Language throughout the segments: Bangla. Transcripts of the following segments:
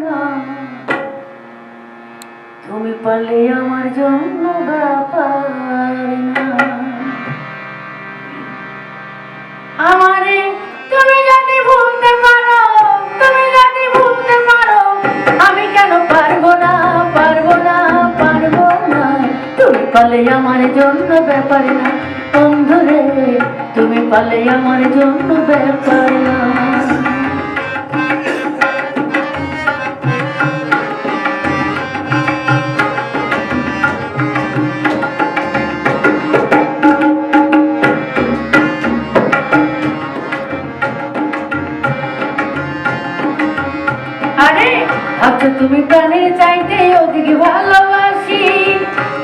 না। তুমি পারলে আমার জন্য ব্যাপার না। আমারে তুমি যদি ভুলতে পারো, তুমি যদি ভুলতে পারো, আমি কেন পারব না পারব না পারব না? তুমি পারলে আমার জন্য ব্যাপার না। বন্ধুরে, তুমি পারলে আমার জন্য ব্যাপার না। ভাবছ তুমি প্রাণের চাইতে ওদিকে ভালোবাসি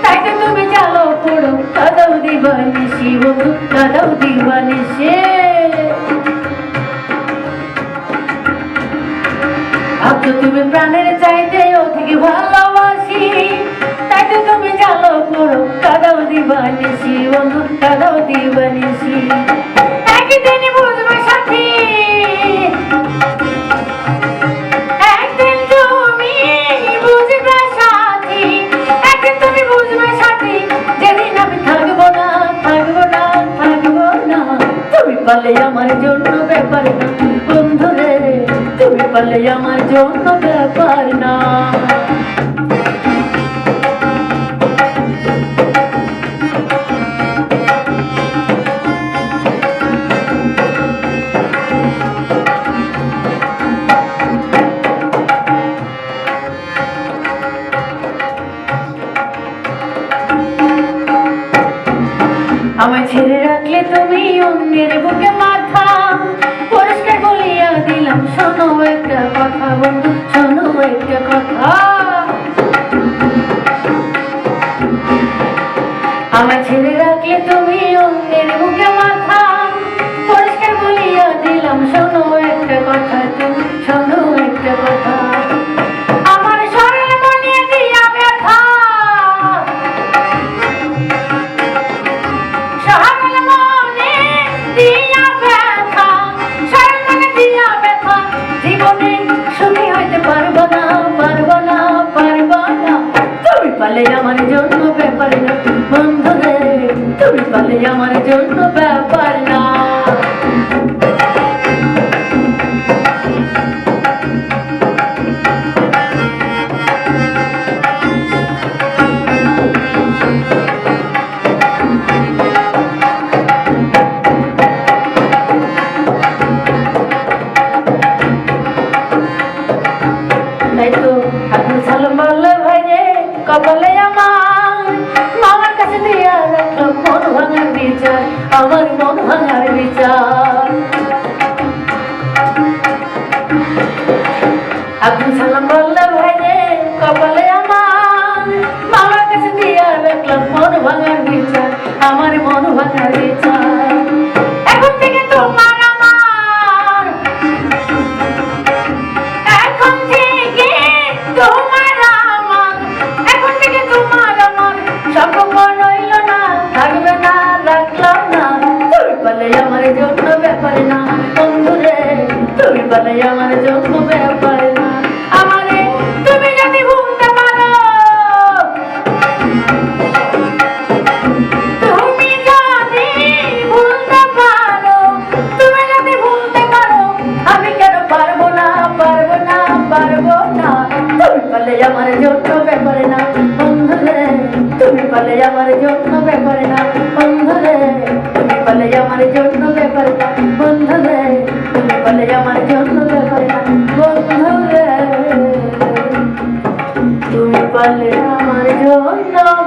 তাইতে তুমি চালো পড়ো, কাদাও দিবানিসি বন্ধু, কাদাও দিবানিসে ভাবছ তুমি প্রাণের চাইতে ওদিকে ভালোবাসি তাইতে তুমি চালো পড়ো, কাদাও দিবানিসি বন্ধু, কাদাও দিবানিসি পারলে আমার জন্য ব্যাপার না। বন্ধুরে তুমি পারলে আমার জন্য ব্যাপার না। ছেড়ে রাখলে তুমি অন্যের বুকে মাথা। পরিষ্কার বলিয়া দিলাম, শোনো একটা কথা বন্ধু, শোনো একটা কথা। আমার ছেড়ে রাখলে তুমি অন্যের বুকে মাথা। পরিষ্কার বলিয়া দিলাম, শোনো একটা কথা, তুমি বন্ধু রে তুমি পালে আমার জন্য ব্যাপার না। আমার বিচার আমার মন ভাঙার বিচার। পালে আমার জন্য ব্যাপার না। আমি কেন পারব না পারব না আমার না, বন্ধুরে। তুমি পারলে আমার জন্য ব্যাপারে না আমার না। পারলে আমার জন্য